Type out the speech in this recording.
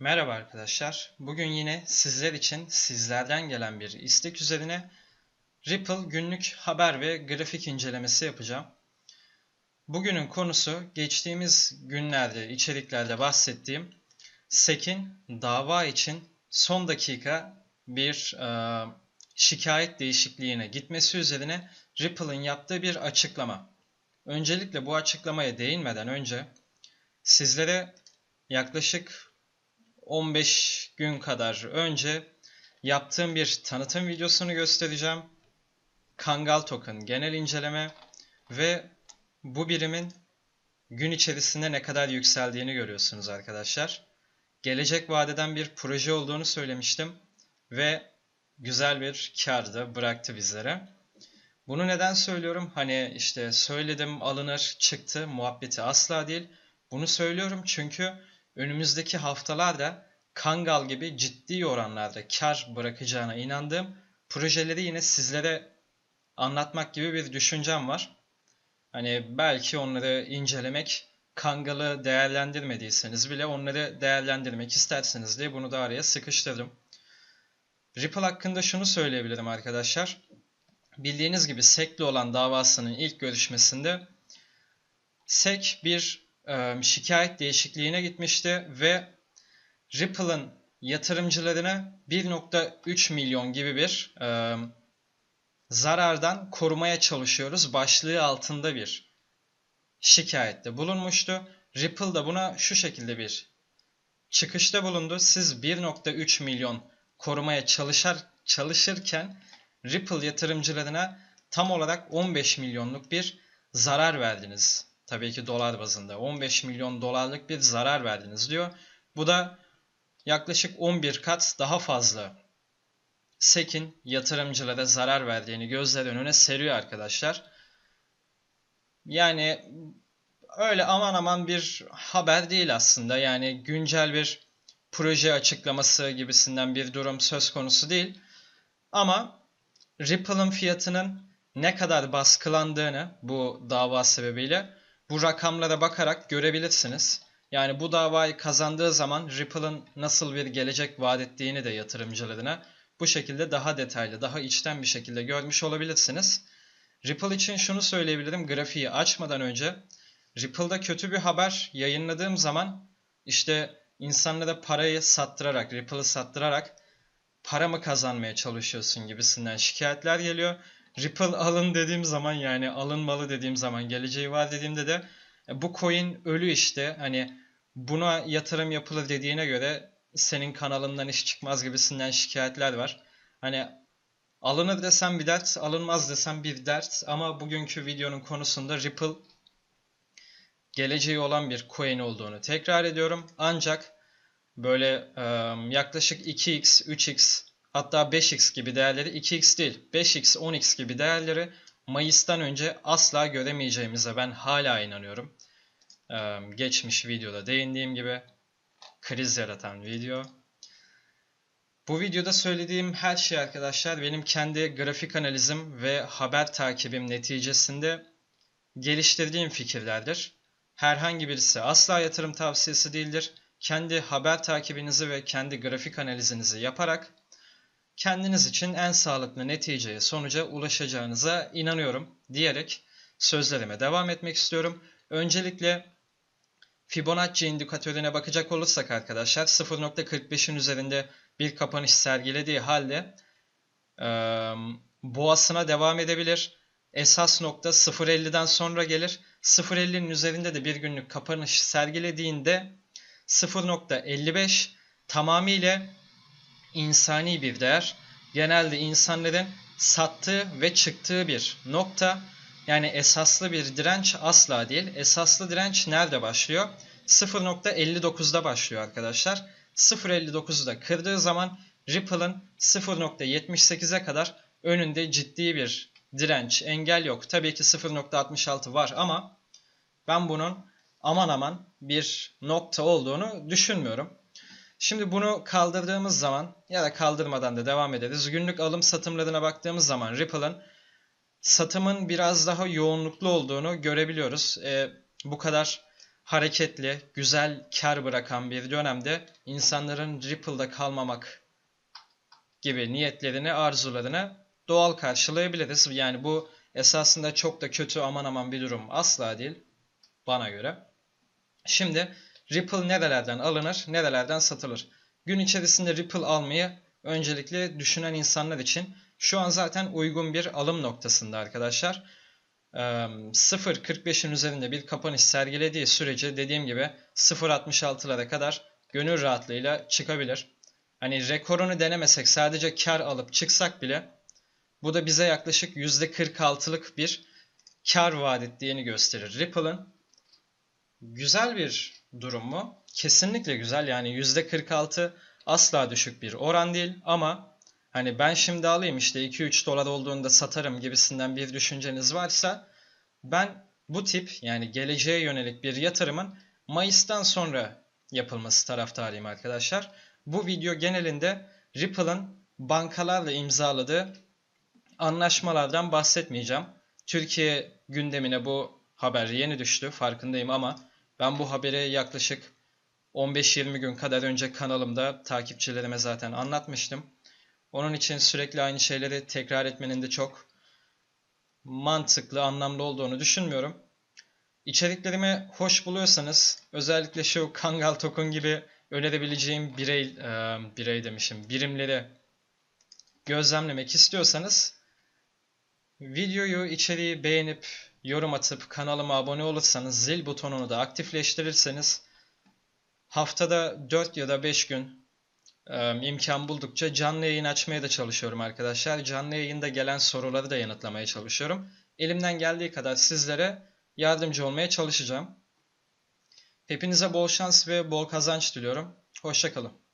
Merhaba arkadaşlar. Bugün yine sizler için sizlerden gelen bir istek üzerine Ripple günlük haber ve grafik incelemesi yapacağım. Bugünün konusu geçtiğimiz günlerde içeriklerde bahsettiğim SEC'in dava için son dakika bir e, şikayet değişikliğine gitmesi üzerine Ripple'ın yaptığı bir açıklama. Öncelikle bu açıklamaya değinmeden önce sizlere yaklaşık 15 gün kadar önce yaptığım bir tanıtım videosunu göstereceğim. Kangal Token genel inceleme ve bu birimin gün içerisinde ne kadar yükseldiğini görüyorsunuz arkadaşlar. Gelecek vadeden bir proje olduğunu söylemiştim ve güzel bir kar da bıraktı bizlere. Bunu neden söylüyorum? Hani işte söyledim alınır çıktı muhabbeti asla değil. Bunu söylüyorum çünkü önümüzdeki haftalarda Kangal gibi ciddi oranlarda kar bırakacağına inandığım projeleri yine sizlere anlatmak gibi bir düşüncem var. Hani belki onları incelemek, Kangal'ı değerlendirmediyseniz bile onları değerlendirmek isterseniz diye bunu da araya sıkıştırdım. Ripple hakkında şunu söyleyebilirim arkadaşlar. Bildiğiniz gibi SEC'le olan davasının ilk görüşmesinde SEC bir şikayet değişikliğine gitmişti ve Ripple'ın yatırımcılarını 1.3 milyon gibi bir zarardan korumaya çalışıyoruz başlığı altında bir şikayette bulunmuştu. Ripple da buna şu şekilde bir çıkışta bulundu. Siz 1.3 milyon korumaya çalışar çalışırken Ripple yatırımcılarına tam olarak 15 milyonluk bir zarar verdiniz. Tabii ki dolar bazında 15 milyon dolarlık bir zarar verdiniz diyor. Bu da yaklaşık 11 kat daha fazla SEC'in yatırımcılara zarar verdiğini gözler önüne seriyor arkadaşlar. Yani öyle aman aman bir haber değil aslında. Yani güncel bir proje açıklaması gibisinden bir durum söz konusu değil. Ama Ripple'ın fiyatının ne kadar baskılandığını bu dava sebebiyle bu rakamlara bakarak görebilirsiniz. Yani bu davayı kazandığı zaman Ripple'ın nasıl bir gelecek vaat ettiğini de yatırımcılarına bu şekilde daha detaylı, daha içten bir şekilde görmüş olabilirsiniz. Ripple için şunu söyleyebilirim grafiği açmadan önce. Ripple'da kötü bir haber yayınladığım zaman işte insanlara parayı sattırarak, Ripple'ı sattırarak para mı kazanmaya çalışıyorsun gibisinden şikayetler geliyor. Ripple alın dediğim zaman yani alınmalı dediğim zaman geleceği var dediğimde de e, bu coin ölü işte hani buna yatırım yapılır dediğine göre senin kanalından iş çıkmaz gibisinden şikayetler var. Hani alınır desem bir dert, alınmaz desem bir dert ama bugünkü videonun konusunda Ripple geleceği olan bir coin olduğunu tekrar ediyorum. Ancak böyle yaklaşık 2x, 3x hatta 5x gibi değerleri 2x değil 5x, 10x gibi değerleri Mayıs'tan önce asla göremeyeceğimize ben hala inanıyorum. Ee, geçmiş videoda değindiğim gibi kriz yaratan video. Bu videoda söylediğim her şey arkadaşlar benim kendi grafik analizim ve haber takibim neticesinde geliştirdiğim fikirlerdir. Herhangi birisi asla yatırım tavsiyesi değildir. Kendi haber takibinizi ve kendi grafik analizinizi yaparak kendiniz için en sağlıklı neticeye, sonuca ulaşacağınıza inanıyorum diyerek sözlerime devam etmek istiyorum. Öncelikle Fibonacci indikatörüne bakacak olursak arkadaşlar 0.45'in üzerinde bir kapanış sergilediği halde e, boğasına devam edebilir. Esas nokta 0.50'den sonra gelir. 0.50'nin üzerinde de bir günlük kapanış sergilediğinde 0.55 tamamıyla insani bir değer. Genelde insanların sattığı ve çıktığı bir nokta. Yani esaslı bir direnç asla değil. Esaslı direnç nerede başlıyor? 0.59'da başlıyor arkadaşlar. 0.59'u da kırdığı zaman Ripple'ın 0.78'e kadar önünde ciddi bir direnç, engel yok. Tabii ki 0.66 var ama ben bunun aman aman bir nokta olduğunu düşünmüyorum. Şimdi bunu kaldırdığımız zaman ya da kaldırmadan da devam ederiz. Günlük alım satımlarına baktığımız zaman Ripple'ın satımın biraz daha yoğunluklu olduğunu görebiliyoruz. E, bu kadar hareketli, güzel kar bırakan bir dönemde insanların Ripple'da kalmamak gibi niyetlerini, arzularını doğal karşılayabiliriz. Yani bu esasında çok da kötü aman aman bir durum asla değil bana göre. Şimdi Ripple nerelerden alınır, nerelerden satılır? Gün içerisinde Ripple almayı öncelikle düşünen insanlar için şu an zaten uygun bir alım noktasında arkadaşlar. 0.45'in üzerinde bir kapanış sergilediği sürece dediğim gibi 0.66'lara kadar gönül rahatlığıyla çıkabilir. Hani rekorunu denemesek sadece kar alıp çıksak bile bu da bize yaklaşık %46'lık bir kar vaat ettiğini gösterir. Ripple'ın güzel bir durum mu? Kesinlikle güzel. Yani %46 asla düşük bir oran değil ama hani ben şimdi alayım işte 2-3 dolar olduğunda satarım gibisinden bir düşünceniz varsa ben bu tip yani geleceğe yönelik bir yatırımın Mayıs'tan sonra yapılması taraftarıyım arkadaşlar. Bu video genelinde Ripple'ın bankalarla imzaladığı anlaşmalardan bahsetmeyeceğim. Türkiye gündemine bu haber yeni düştü farkındayım ama ben bu haberi yaklaşık 15-20 gün kadar önce kanalımda takipçilerime zaten anlatmıştım. Onun için sürekli aynı şeyleri tekrar etmenin de çok mantıklı, anlamlı olduğunu düşünmüyorum. İçeriklerimi hoş buluyorsanız özellikle şu Kangal Token gibi önerebileceğim birey, e, birey demişim, birimleri gözlemlemek istiyorsanız videoyu, içeriği beğenip yorum atıp kanalıma abone olursanız zil butonunu da aktifleştirirseniz haftada 4 ya da 5 gün imkan buldukça canlı yayın açmaya da çalışıyorum arkadaşlar. Canlı yayında gelen soruları da yanıtlamaya çalışıyorum. Elimden geldiği kadar sizlere yardımcı olmaya çalışacağım. Hepinize bol şans ve bol kazanç diliyorum. Hoşçakalın.